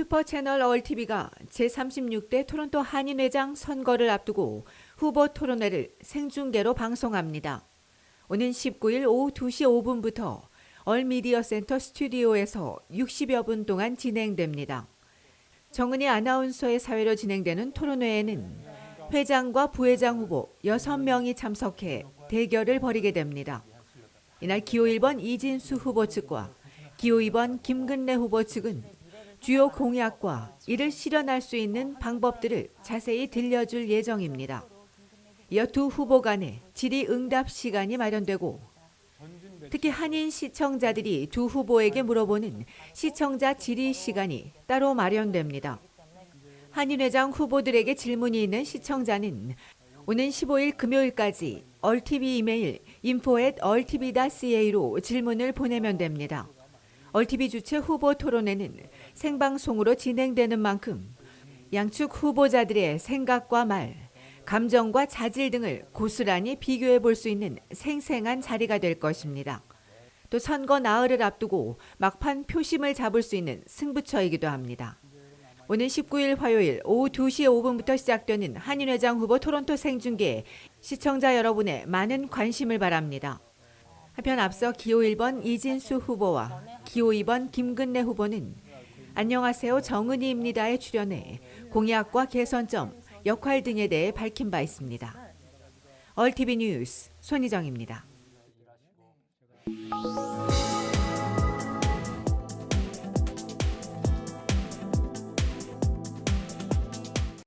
슈퍼채널 얼TV가 제36대 토론토 한인회장 선거를 앞두고 후보 토론회를 생중계로 방송합니다. 오는 19일 오후 2시 5분부터 얼미디어 센터 스튜디오에서 60여 분 동안 진행됩니다. 정은희 아나운서의 사회로 진행되는 토론회에는 회장과 부회장 후보 6명이 참석해 대결을 벌이게 됩니다. 이날 기호 1번 이진수 후보 측과 기호 2번 김근래 후보 측은 주요 공약과 이를 실현할 수 있는 방법들을 자세히 들려줄 예정입니다. 이어 두 후보 간에 질의응답 시간이 마련되고 특히 한인 시청자들이 두 후보에게 물어보는 시청자 질의 시간이 따로 마련됩니다. 한인회장 후보들에게 질문이 있는 시청자는 오는 15일 금요일까지 얼TV 이메일 info@altv.ca로 질문을 보내면 됩니다. 얼TV 주최 후보 토론회는 생방송으로 진행되는 만큼 양측 후보자들의 생각과 말, 감정과 자질 등을 고스란히 비교해 볼 수 있는 생생한 자리가 될 것입니다. 또 선거 나흘을 앞두고 막판 표심을 잡을 수 있는 승부처이기도 합니다. 오는 19일 화요일 오후 2시 5분부터 시작되는 한인회장 후보 토론토 생중계에 시청자 여러분의 많은 관심을 바랍니다. 한편 앞서 기호 1번 이진수 후보와 기호 2번 김근래 후보는 안녕하세요 정은희입니다에 출연해 공약과 개선점, 역할 등에 대해 밝힌 바 있습니다. 얼티비 뉴스 손희정입니다.